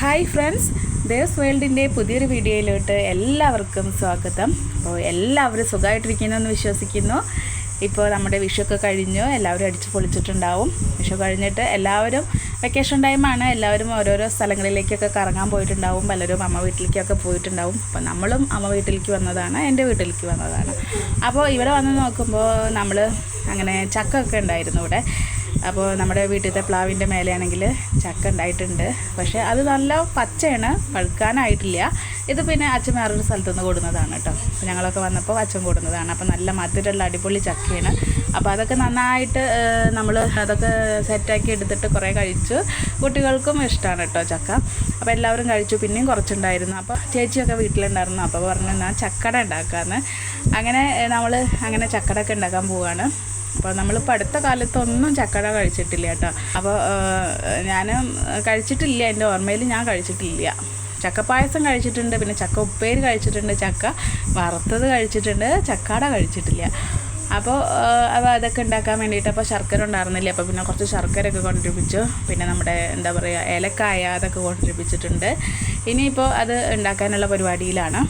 Hi friends Devas വേൾഡിന്റെ പുതിയൊരു വീഡിയോയിലോട്ട് എല്ലാവർക്കും സ്വാഗതം. അപ്പോൾ എല്ലാവരും സുഖമായിട്ടിരിക്കുന്നെന്ന് വിശ്വസിക്കുന്നു. ഇപ്പോൾ നമ്മുടെ വിഷുവൊക്കെ കഴിഞ്ഞു എല്ലാവരും അടിച്ച് പൊളിച്ചിട്ടുണ്ടാവും. വിഷു കഴിഞ്ഞിട്ട് എല്ലാവരും വെക്കേഷൻ ടൈമാണ് എല്ലാവരും ഓരോരോ സ്ഥലങ്ങളിലേക്കൊക്കെ കറങ്ങാൻ പോയിട്ടുണ്ടാവും. പലരും അമ്മ വീട്ടിലേക്കൊക്കെ പോയിട്ടുണ്ടാവും. അപ്പോൾ നമ്മളും അമ്മ വീട്ടിലേക്ക് വന്നതാണ് എന്റെ വീട്ടിലേക്ക് വന്നതാണ്. അപ്പോൾ ഇവിടെ വന്ന് നോക്കുമ്പോൾ നമ്മൾ അങ്ങനെ ചക്കൊക്കെ ഉണ്ടായിരുന്നു ഇവിടെ. അപ്പോൾ നമ്മുടെ വീട്ടിലത്തെ പ്ലാവിന്റെ മേലെയാണെങ്കിൽ ചക്ക ഉണ്ടായിട്ടുണ്ട്. പക്ഷേ അത് നല്ല പച്ചയാണ് പഴുക്കാനായിട്ടില്ല. ഇത് പിന്നെ അച്ഛൻ വേറൊരു സ്ഥലത്തു നിന്ന് കൊടുന്നതാണ് കേട്ടോ. ഞങ്ങളൊക്കെ വന്നപ്പോൾ അച്ഛൻ കൊടുന്നതാണ്. അപ്പോൾ നല്ല മധുരമുള്ള അടിപൊളി ചക്കയാണ്. അപ്പോൾ അതൊക്കെ നന്നായിട്ട് നമ്മൾ അതൊക്കെ സെറ്റാക്കി എടുത്തിട്ട് കുറേ കഴിച്ചു. കുട്ടികൾക്കും ഇഷ്ടമാണ് കേട്ടോ ചക്ക. അപ്പോൾ എല്ലാവരും കഴിച്ചു. പിന്നെയും കുറച്ചുണ്ടായിരുന്നു. അപ്പോൾ ചേച്ചിയൊക്കെ വീട്ടിലുണ്ടായിരുന്നു. അപ്പോൾ പറഞ്ഞു എന്നാൽ ചക്കട ഉണ്ടാക്കാമെന്ന് അങ്ങനെ നമ്മൾ അങ്ങനെ ചക്കട ഒക്കെ ഉണ്ടാക്കാൻ പോവുകയാണ് അപ്പോൾ നമ്മളിപ്പോൾ അടുത്ത കാലത്തൊന്നും ചക്കട കഴിച്ചിട്ടില്ല കേട്ടോ. അപ്പോൾ ഞാൻ കഴിച്ചിട്ടില്ല എന്റെ ഓർമ്മയിൽ ഞാൻ കഴിച്ചിട്ടില്ല. ചക്കപ്പായസം കഴിച്ചിട്ടുണ്ട് പിന്നെ ചക്ക ഉപ്പേരി കഴിച്ചിട്ടുണ്ട് ചക്ക വറുത്തത് കഴിച്ചിട്ടുണ്ട് ചക്കാട കഴിച്ചിട്ടില്ല. അപ്പോൾ അപ്പോൾ അതൊക്കെ ഉണ്ടാക്കാൻ വേണ്ടിയിട്ട് അപ്പോൾ ശർക്കര ഉണ്ടായിരുന്നില്ല? അപ്പോൾ പിന്നെ കുറച്ച് ശർക്കരയൊക്കെ കൊണ്ടിരിപ്പിച്ചു പിന്നെ നമ്മുടെ എന്താ പറയുക ഏലക്കായ അതൊക്കെ കൊണ്ടിരിപ്പിച്ചിട്ടുണ്ട് ഇനിയിപ്പോൾ അത് ഉണ്ടാക്കാനുള്ള പരിപാടിയിലാണ്.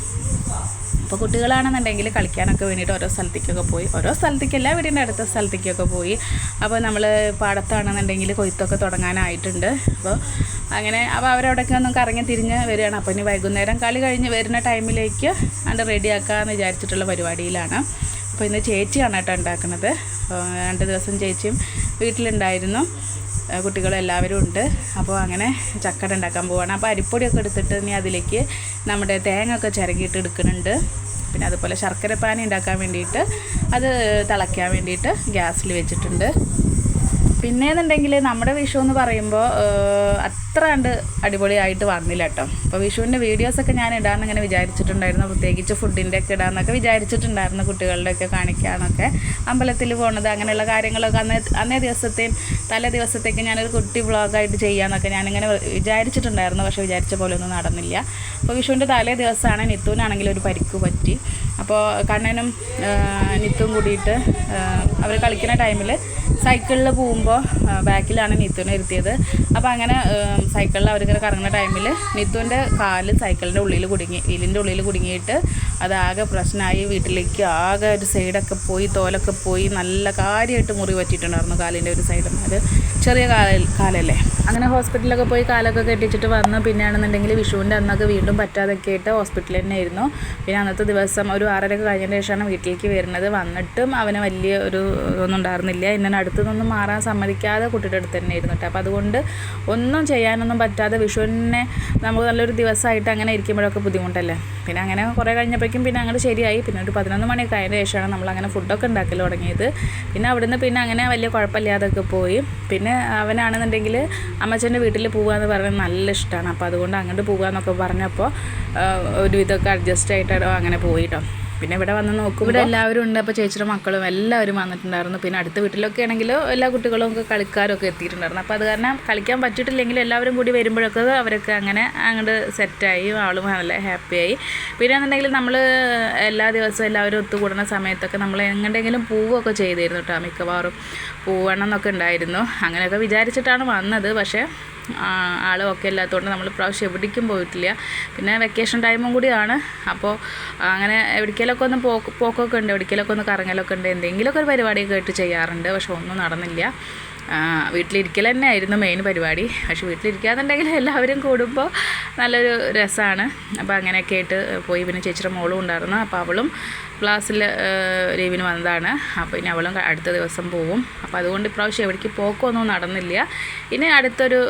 അപ്പോൾ കുട്ടികളാണെന്നുണ്ടെങ്കിൽ കളിക്കാനൊക്കെ വേണ്ടിയിട്ട് ഓരോ സ്ഥലത്തേക്കൊക്കെ പോയി. ഓരോ സ്ഥലത്തേക്കല്ല വീടിന്റെ അടുത്ത സ്ഥലത്തേക്കൊക്കെ പോയി. അപ്പോൾ നമ്മൾ പാടത്താണെന്നുണ്ടെങ്കിൽ കൊയ്ത്തൊക്കെ തുടങ്ങാനായിട്ടുണ്ട്. അപ്പോൾ അങ്ങനെ അപ്പോൾ അവരവിടെയൊക്കെ ഒന്നും കറങ്ങി തിരിഞ്ഞ് വരികയാണ്. അപ്പോൾ ഇനി വൈകുന്നേരം കളി കഴിഞ്ഞ് വരുന്ന ടൈമിലേക്ക് അത് റെഡിയാക്കാമെന്ന് വിചാരിച്ചിട്ടുള്ള പരിപാടിയിലാണ്. അപ്പോൾ ഇന്ന് ചേച്ചിയാണ് കേട്ടോ ഉണ്ടാക്കുന്നത്. രണ്ട് ദിവസം ചേച്ചിയും വീട്ടിലുണ്ടായിരുന്നു. കുട്ടികളെല്ലാവരും ഉണ്ട്. അപ്പോൾ അങ്ങനെ ചക്കട ഉണ്ടാക്കാൻ പോവാണ്. അപ്പോൾ അരിപ്പൊടിയൊക്കെ എടുത്തിട്ട് ഇനി അതിലേക്ക് നമ്മുടെ തേങ്ങ ഒക്കെ ചിരകിയിട്ട് എടുക്കുന്നുണ്ട്. പിന്നെ അതുപോലെ ശർക്കര പാനി ഉണ്ടാക്കാൻ വേണ്ടിയിട്ട് അത് തിളയ്ക്കാൻ വേണ്ടിയിട്ട് ഗ്യാസിൽ വെച്ചിട്ടുണ്ട്. പിന്നെയെന്നുണ്ടെങ്കിൽ നമ്മുടെ വിഷു എന്ന് പറയുമ്പോൾ അത്ര കണ്ട് അടിപൊളിയായിട്ട് വന്നില്ല കേട്ടോ അപ്പോൾ വിഷുവിന്റെ വീഡിയോസൊക്കെ ഞാൻ ഇടാമെന്ന് ഇങ്ങനെ വിചാരിച്ചിട്ടുണ്ടായിരുന്നു. പ്രത്യേകിച്ച് ഫുഡിന്റെ ഒക്കെ ഇടാമെന്നൊക്കെ വിചാരിച്ചിട്ടുണ്ടായിരുന്നു കുട്ടികളുടെയൊക്കെ കാണിക്കാനൊക്കെ. അമ്പലത്തിൽ പോണത് അങ്ങനെയുള്ള കാര്യങ്ങളൊക്കെ അന്നേ അന്നേ ദിവസത്തെയും തലേ ദിവസത്തേക്ക് ഞാനൊരു കുട്ടി വ്ളോഗായിട്ട് ചെയ്യാമെന്നൊക്കെ ഞാനിങ്ങനെ വിചാരിച്ചിട്ടുണ്ടായിരുന്നു. പക്ഷേ വിചാരിച്ച പോലെ ഒന്നും നടന്നില്ല. അപ്പോൾ വിഷുവിന്റെ തലേ ദിവസമാണ് നിത്തുവിനാണെങ്കിൽ ഒരു പരിക്ക് പറ്റി. അപ്പോൾ കണ്ണനും നിത്തും കൂടിയിട്ട് അവർ കളിക്കുന്ന ടൈമിൽ സൈക്കിളിൽ പോകുമ്പോൾ ബാക്കിലാണ് നിത്തുനെ ഇരുത്തിയത്. അപ്പോൾ അങ്ങനെ സൈക്കിളിൽ അവരിങ്ങനെ കറങ്ങുന്ന ടൈമിൽ നിത്തുവിന്റെ കാൽ സൈക്കിളിന്റെ ഉള്ളിൽ കുടുങ്ങി വീലിന്റെ ഉള്ളിൽ കുടുങ്ങിയിട്ട് അതാകെ പ്രശ്നമായി വീട്ടിലേക്ക് ആകെ ഒരു സൈഡൊക്കെ പോയി തോലൊക്കെ പോയി നല്ല കാര്യമായിട്ട് മുറി പറ്റിയിട്ടുണ്ടായിരുന്നു കാലിന്റെ ഒരു സൈഡ് അത് ചെറിയ കാല കാലല്ലേ? അങ്ങനെ ഹോസ്പിറ്റലിലൊക്കെ പോയി കാലൊക്കെ കെട്ടിച്ചിട്ട് വന്ന്. പിന്നെയാണെന്നുണ്ടെങ്കിൽ വിഷുവിന്റെ അന്നൊക്കെ വീണ്ടും പറ്റാതൊക്കെ ആയിട്ട് ഹോസ്പിറ്റലിൽ തന്നെ ആയിരുന്നു പിന്നെ അന്നത്തെ ദിവസം ഒരു ആറരയൊക്കെ കഴിഞ്ഞതിന് ശേഷമാണ് വീട്ടിലേക്ക് വരുന്നത്. വന്നിട്ടും അവന് വലിയ ഒരു ഇതൊന്നും ഉണ്ടായിരുന്നില്ല. എന്നെ അടുത്തുനിന്നൊന്നും മാറാൻ സമ്മതിക്കാതെ കുട്ടിയുടെ അടുത്ത് തന്നെ ആയിരുന്നു കേട്ടോ. അപ്പോൾ അതുകൊണ്ട് ഒന്നും ചെയ്യാനൊന്നും പറ്റാതെ വിഷുവിനെ നമുക്ക് നല്ലൊരു ദിവസമായിട്ട് അങ്ങനെ ഇരിക്കുമ്പോഴൊക്കെ ബുദ്ധിമുട്ടല്ലേ? പിന്നെ അങ്ങനെ കുറേ കഴിഞ്ഞപ്പോഴേക്കും പിന്നെ അങ്ങോട്ട് ശരിയായി. പിന്നെ ഒരു പതിനൊന്ന് മണിയൊക്കെ ആയതിന് ശേഷമാണ് നമ്മൾ അങ്ങനെ ഫുഡൊക്കെ ഉണ്ടാക്കൽ തുടങ്ങിയത്. പിന്നെ അവിടുന്ന് പിന്നെ അങ്ങനെ വലിയ കുഴപ്പമില്ലാതൊക്കെ പോയി. പിന്നെ അവനാണെന്നുണ്ടെങ്കിൽ അമ്മച്ചന്റെ വീട്ടിൽ പോകാമെന്ന് പറഞ്ഞാൽ നല്ല ഇഷ്ടമാണ്. അപ്പോൾ അതുകൊണ്ട് അങ്ങോട്ട് പോകാമെന്നൊക്കെ പറഞ്ഞപ്പോൾ ഒരു ഇതൊക്കെ അഡ്ജസ്റ്റ് ആയിട്ടോ അങ്ങനെ പോയിട്ടോ പിന്നെ ഇവിടെ വന്ന് നോക്കും ഇവിടെ എല്ലാവരും ഉണ്ട്. അപ്പോൾ ചേച്ചിയുടെ മക്കളും എല്ലാവരും വന്നിട്ടുണ്ടായിരുന്നു. പിന്നെ അടുത്ത വീട്ടിലൊക്കെ ആണെങ്കിലും എല്ലാ കുട്ടികളും ഒക്കെ കളിക്കാരൊക്കെ എത്തിയിട്ടുണ്ടായിരുന്നു. അപ്പോൾ അത് കാരണം കളിക്കാൻ പറ്റിയിട്ടില്ലെങ്കിലും എല്ലാവരും കൂടി വരുമ്പോഴൊക്കെ അവരൊക്കെ അങ്ങനെ അങ്ങോട്ട് സെറ്റായി ആളും നല്ല ഹാപ്പിയായി പിന്നെ എന്നുണ്ടെങ്കിൽ നമ്മൾ എല്ലാ ദിവസവും എല്ലാവരും ഒത്തുകൂടുന്ന സമയത്തൊക്കെ നമ്മൾ എങ്ങോട്ടെങ്കിലും പൂവൊക്കെ ചെയ്തിരുന്നു കേട്ടോ മിക്കവാറും. പൂവണം എന്നൊക്കെ ഉണ്ടായിരുന്നു. അങ്ങനെയൊക്കെ വിചാരിച്ചിട്ടാണ് വന്നത്. പക്ഷേ ആളും ഒക്കെ ഇല്ലാത്തതുകൊണ്ട് നമ്മൾ പ്രാവശ്യം എവിടേക്കും പോയിട്ടില്ല. പിന്നെ വെക്കേഷൻ ടൈമും കൂടിയാണ്. അപ്പോൾ അങ്ങനെ എവിടേക്കെങ്കിലൊക്കെ ഒന്ന് പോക്ക് പോക്കൊക്കെ ഉണ്ട്. എവിടേക്കെങ്കിലൊക്കെ ഒന്ന് കറങ്ങലൊക്കെ ഉണ്ട്. എന്തെങ്കിലുമൊക്കെ ഒരു പരിപാടിയൊക്കെ ആയിട്ട് ചെയ്യാറുണ്ട്. പക്ഷെ ഒന്നും നടന്നില്ല. വീട്ടിലിരിക്കൽ തന്നെ ആയിരുന്നു മെയിൻ പരിപാടി. പക്ഷെ വീട്ടിലിരിക്കാന്നുണ്ടെങ്കിൽ എല്ലാവരും കൂടുമ്പോൾ നല്ലൊരു രസമാണ് അപ്പോൾ അങ്ങനെയൊക്കെ ആയിട്ട് പോയി. പിന്നെ ചേച്ചിയുടെ മോളും ഉണ്ടായിരുന്നു. അപ്പോൾ അവളും ക്ലാസ്സിൽ ലീവിന് വന്നതാണ്. അപ്പോൾ ഇനി അവളും അടുത്ത ദിവസം പോവും. അപ്പോൾ അതുകൊണ്ട് ഇപ്രാവശ്യം എവിടേക്ക് പോക്കൊന്നും നടന്നില്ല. ഇനി അടുത്തൊരു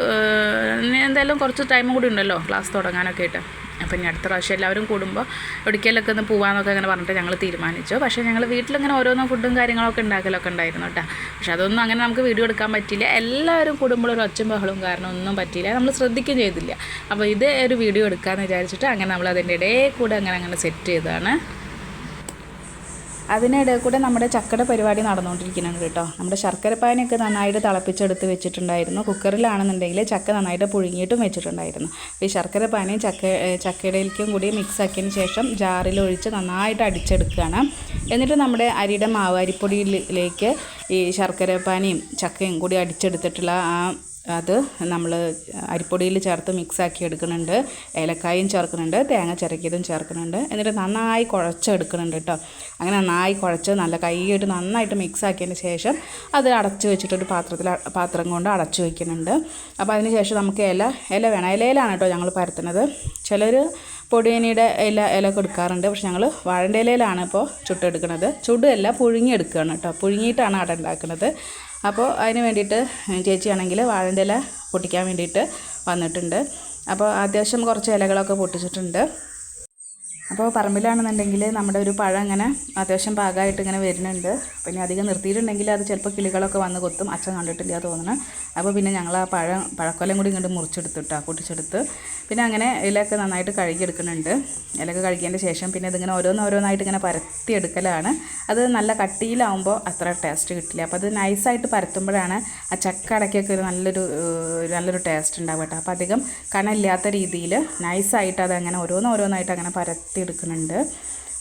എന്തായാലും കുറച്ച് ടൈമും കൂടി ഉണ്ടല്ലോ ക്ലാസ് തുടങ്ങാനൊക്കെ ആയിട്ട്. അപ്പോൾ ഇനി അടുത്ത പ്രാവശ്യം എല്ലാവരും കൂടുമ്പോൾ എവിടേക്കെങ്കിലൊക്കെ ഒന്ന് പോകാമെന്നൊക്കെ അങ്ങനെ പറഞ്ഞിട്ട് ഞങ്ങൾ തീരുമാനിച്ചു. പക്ഷേ ഞങ്ങൾ വീട്ടിലിങ്ങനെ ഓരോന്നും ഫുഡും കാര്യങ്ങളൊക്കെ ഉണ്ടാക്കലൊക്കെ ഉണ്ടായിരുന്നു കേട്ടോ. പക്ഷേ അതൊന്നും അങ്ങനെ നമുക്ക് വീഡിയോ എടുക്കാൻ പറ്റില്ല എല്ലാവരും കൂടുമ്പോൾ ഒരു ഒച്ചും ബഹളവും കാരണം ഒന്നും പറ്റിയില്ല. നമ്മൾ ശ്രദ്ധിക്കുകയും ചെയ്തില്ല. അപ്പോൾ ഇത് ഒരു വീഡിയോ എടുക്കാമെന്ന് വിചാരിച്ചിട്ട് അങ്ങനെ നമ്മൾ അതിന്റെ ഇടയിൽ കൂടെ അങ്ങനെ അങ്ങനെ സെറ്റ് ചെയ്തതാണ്. അതിനിടെ കൂടെ നമ്മുടെ ചക്കയുടെ പരിപാടി നടന്നുകൊണ്ടിരിക്കുന്നുണ്ട് കേട്ടോ. നമ്മുടെ ശർക്കരപ്പാനിയൊക്കെ നന്നായിട്ട് തിളപ്പിച്ചെടുത്ത് വെച്ചിട്ടുണ്ടായിരുന്നു. കുക്കറിലാണെന്നുണ്ടെങ്കിൽ ചക്ക നന്നായിട്ട് പുഴുങ്ങിയിട്ടും വെച്ചിട്ടുണ്ടായിരുന്നു. ഈ ശർക്കരപ്പാനിയും ചക്ക ചക്കയുടെയിലേക്കും കൂടി മിക്സ് ആക്കിയതിന് ശേഷം ജാറിൽ ഒഴിച്ച് നന്നായിട്ട് അടിച്ചെടുക്കുകയാണ്. എന്നിട്ട് നമ്മുടെ അരിയുടെ മാവാരിപ്പൊടിയിലേക്ക് ഈ ശർക്കരപ്പാനിയും ചക്കയും കൂടി അടിച്ചെടുത്തിട്ടുള്ള ആ അത് നമ്മൾ അരിപ്പൊടിയിൽ ചേർത്ത് മിക്സാക്കി എടുക്കുന്നുണ്ട്. ഏലക്കായും ചേർക്കുന്നുണ്ട് തേങ്ങ ചിരക്കിയതും ചേർക്കുന്നുണ്ട്. എന്നിട്ട് നന്നായി കുഴച്ചെടുക്കുന്നുണ്ട് കേട്ടോ. അങ്ങനെ നന്നായി കുഴച്ച് നല്ല കൈയായിട്ട് നന്നായിട്ട് മിക്സാക്കിയതിന് ശേഷം അത് അടച്ച് വെച്ചിട്ടൊരു പാത്രത്തിൽ പാത്രം കൊണ്ട് അടച്ചു വയ്ക്കുന്നുണ്ട് അപ്പോൾ അതിന് ശേഷം നമുക്ക് ഇല ഇല വേണം. ഇലയിലാണ് കേട്ടോ ഞങ്ങൾ പരത്തുന്നത്. ചിലർ പൊടിയനിയുടെ ഇല ഇല കൊടുക്കാറുണ്ട് പക്ഷെ ഞങ്ങൾ വാഴന്റെ ഇലയിലാണ് ഇപ്പോൾ ചുട്ടെടുക്കുന്നത്. ചുടല്ല പുഴുങ്ങിയെടുക്കുകയാണ് കേട്ടോ. പുഴുങ്ങിയിട്ടാണ് അട ഉണ്ടാക്കുന്നത്. അപ്പോൾ അതിന് വേണ്ടിയിട്ട് ചേച്ചിയാണെങ്കിൽ വാഴന്റെ ഇല പൊട്ടിക്കാൻ വേണ്ടിയിട്ട് വന്നിട്ടുണ്ട്. അപ്പോൾ അത്യാവശ്യം കുറച്ച് ഇലകളൊക്കെ പൊട്ടിച്ചിട്ടുണ്ട്. അപ്പോൾ പറമ്പിലാണെന്നുണ്ടെങ്കിൽ നമ്മുടെ ഒരു പഴം ഇങ്ങനെ അത്യാവശ്യം പാകമായിട്ട് ഇങ്ങനെ വരുന്നുണ്ട്. പിന്നെ അധികം നിർത്തിയിട്ടുണ്ടെങ്കിൽ അത് ചിലപ്പോൾ കിളികളൊക്കെ വന്ന് കൊത്തും. അച്ഛൻ കണ്ടിട്ടില്ല തോന്നുന്നു അപ്പോൾ പിന്നെ ഞങ്ങൾ ആ പഴം പഴക്കൊലം കൂടി ഇങ്ങോട്ട് മുറിച്ചെടുത്തിട്ടാണ് പൊട്ടിച്ചെടുത്ത് പിന്നെ അങ്ങനെ ഇലയൊക്കെ നന്നായിട്ട് കഴുകിയെടുക്കുന്നുണ്ട്. ഇലയൊക്കെ കഴുകിയതിന്റെ ശേഷം പിന്നെ ഇതിങ്ങനെ ഓരോന്നോരോന്നായിട്ട് ഇങ്ങനെ പരത്തി എടുക്കലാണ് അത് നല്ല കട്ടിയിലാവുമ്പോൾ അത്ര ടേസ്റ്റ് കിട്ടില്ല. അപ്പോൾ അത് നൈസായിട്ട് പരത്തുമ്പോഴാണ് ആ ചക്ക അടയ്ക്കൊക്കെ ഒരു നല്ലൊരു നല്ലൊരു ടേസ്റ്റ് ഉണ്ടാവും കേട്ടോ അപ്പോൾ അധികം കനമില്ലാത്ത രീതിയിൽ നൈസായിട്ട് അത് അങ്ങനെ ഓരോന്ന് ഓരോന്നായിട്ട് അങ്ങനെ പരത്തി എടുക്കുന്നുണ്ട്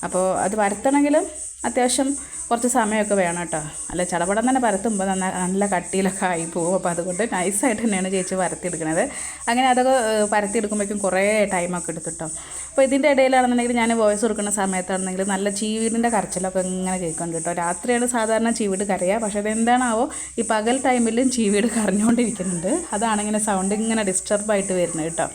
അപ്പോൾ അത് പരത്തണമെങ്കിലും അത്യാവശ്യം കുറച്ച് സമയമൊക്കെ വേണം കേട്ടോ. അല്ല ചടപടം തന്നെ പരത്തുമ്പോൾ നന്ന നല്ല കട്ടിയിലൊക്കെ ആയി പോകും. അപ്പോൾ അതുകൊണ്ട് നൈസായിട്ട് തന്നെയാണ് ചേച്ചി വരത്തിയെടുക്കുന്നത് അങ്ങനെ അതൊക്കെ പരത്തിയെടുക്കുമ്പോഴേക്കും കുറേ ടൈമൊക്കെ എടുത്തിട്ടോ അപ്പോൾ ഇതിന്റെ ഇടയിലാണെന്നുണ്ടെങ്കിൽ ഞാൻ വോയിസ് കൊടുക്കുന്ന സമയത്താണെന്നെങ്കിൽ നല്ല ചീവീടിന്റെ കരച്ചിലൊക്കെ ഇങ്ങനെ കേൾക്കുന്നുണ്ട് കേട്ടോ. രാത്രിയാണ് സാധാരണ ചീവീട് കരയുക പക്ഷേ അതെന്താണാവോ ഈ പകൽ ടൈമിലും ചീവീട് കരഞ്ഞുകൊണ്ടിരിക്കുന്നുണ്ട് അതാണ് ഇങ്ങനെ സൗണ്ട് ഇങ്ങനെ ഡിസ്റ്റർബായിട്ട് വരുന്നത് കേട്ടോ.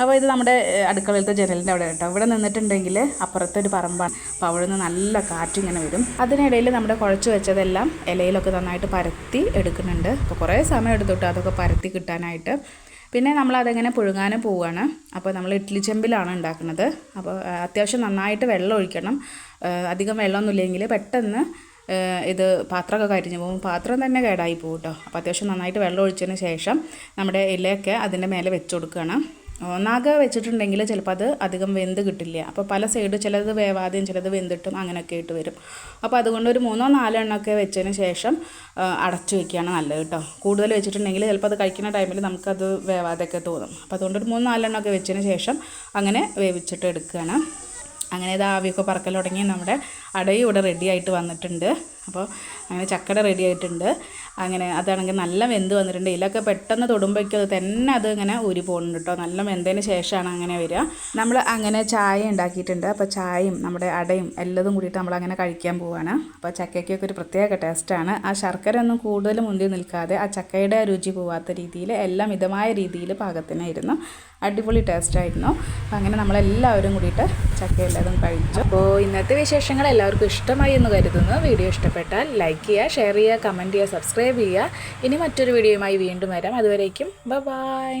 അപ്പോൾ ഇത് നമ്മുടെ അടുക്കളയിലത്തെ ജനലിന്റെ അവിടെ കേട്ടോ. ഇവിടെ നിന്നിട്ടുണ്ടെങ്കിൽ അപ്പുറത്തെ ഒരു പറമ്പാണ്. അപ്പോൾ അവിടെ നിന്ന് നല്ല കാറ്റിങ്ങനെ വരും. അതിനിടയിൽ നമ്മുടെ കുഴച്ച് വെച്ചതെല്ലാം ഇലയിലൊക്കെ നന്നായിട്ട് പരത്തി എടുക്കുന്നുണ്ട്. അപ്പോൾ കുറേ സമയം എടുത്തിട്ട് അതൊക്കെ പരത്തി കിട്ടാനായിട്ട്. പിന്നെ നമ്മൾ അതെങ്ങനെ പുഴുങ്ങാനും പോവുകയാണ്. അപ്പോൾ നമ്മൾ ഇഡ്ഡലി ചെമ്പിലാണ് ഉണ്ടാക്കുന്നത്. അപ്പോൾ അത്യാവശ്യം നന്നായിട്ട് വെള്ളം ഒഴിക്കണം. അധികം വെള്ളമൊന്നും ഇല്ലെങ്കിൽ പെട്ടെന്ന് ഇത് പാത്രമൊക്കെ കരിഞ്ഞു പോകും. പാത്രം തന്നെ കേടായി പോകും കേട്ടോ. അപ്പോൾ അത്യാവശ്യം നന്നായിട്ട് വെള്ളം ഒഴിച്ചതിന് ശേഷം നമ്മുടെ ഇലയൊക്കെ അതിന്റെ മേലെ വെച്ച് കൊടുക്കുകയാണ്. ഒന്നാകെ വെച്ചിട്ടുണ്ടെങ്കിൽ ചിലപ്പോൾ അത് അധികം വെന്ത് കിട്ടില്ല. അപ്പോൾ പല സൈഡ് ചിലത് വേവാതെയും ചിലത് വെന്തിട്ടും അങ്ങനെയൊക്കെ ഇട്ട് വരും. അപ്പോൾ അതുകൊണ്ട് ഒരു മൂന്നോ നാലോ എണ്ണമൊക്കെ വെച്ചതിന് ശേഷം അടച്ചു വെക്കുകയാണ് നല്ലത് കേട്ടോ. കൂടുതൽ വെച്ചിട്ടുണ്ടെങ്കിൽ ചിലപ്പോൾ അത് കഴിക്കുന്ന ടൈമിൽ നമുക്കത് വേവാതെയൊക്കെ തോന്നും. അപ്പോൾ അതുകൊണ്ട് ഒരു മൂന്ന് നാലെണ്ണമൊക്കെ വെച്ചതിന് ശേഷം അങ്ങനെ വേവിച്ചിട്ട് എടുക്കുകയാണ്. അങ്ങനെ ഇത് ആവിയൊക്കെ പറക്കൽ തുടങ്ങി നമ്മുടെ അടയും ഇവിടെ റെഡി ആയിട്ട് വന്നിട്ടുണ്ട്. അപ്പോൾ അങ്ങനെ ചക്കട റെഡി ആയിട്ടുണ്ട്. അങ്ങനെ അതാണെങ്കിൽ നല്ല വെന്ത് വന്നിട്ടുണ്ട്. ഇതിലൊക്കെ പെട്ടെന്ന് തൊടുമ്പോഴേക്കും അത് തന്നെ അത് ഇങ്ങനെ ഊരി പോകുന്നുണ്ട് കേട്ടോ. നല്ല വെന്തതിന് ശേഷമാണ് അങ്ങനെ വരിക. നമ്മൾ അങ്ങനെ ചായ ഉണ്ടാക്കിയിട്ടുണ്ട്. അപ്പോൾ ചായയും നമ്മുടെ അടയും എല്ലതും കൂടിയിട്ട് നമ്മൾ അങ്ങനെ കഴിക്കാൻ പോവുകയാണ് അപ്പോൾ ചക്കയ്ക്കൊക്കെ ഒരു പ്രത്യേക ടേസ്റ്റാണ് ആ ശർക്കര ഒന്നും കൂടുതൽ മുന്തി നിൽക്കാതെ ആ ചക്കയുടെ രുചി പോവാത്ത രീതിയിൽ എല്ലാം മിതമായ രീതിയിൽ പാകത്തിനായിരുന്നു അടിപൊളി ടേസ്റ്റായിരുന്നു അപ്പോൾ അങ്ങനെ നമ്മളെല്ലാവരും കൂടിയിട്ട് ചക്ക എല്ലാതും കഴിച്ചു. അപ്പോൾ ഇന്നത്തെ വിശേഷങ്ങൾ എല്ലാവർക്കും ഇഷ്ടമായി എന്ന് കരുതുന്നു. വീഡിയോ ഇഷ്ടപ്പെട്ടാൽ ലൈക്ക് ചെയ്യുക ഷെയർ ചെയ്യുക കമന്റ് ചെയ്യുക സബ്സ്ക്രൈബ് ചെയ്യുക. ഇനി മറ്റൊരു വീഡിയോയുമായി വീണ്ടും വരാം. അതുവരേക്കും ബൈ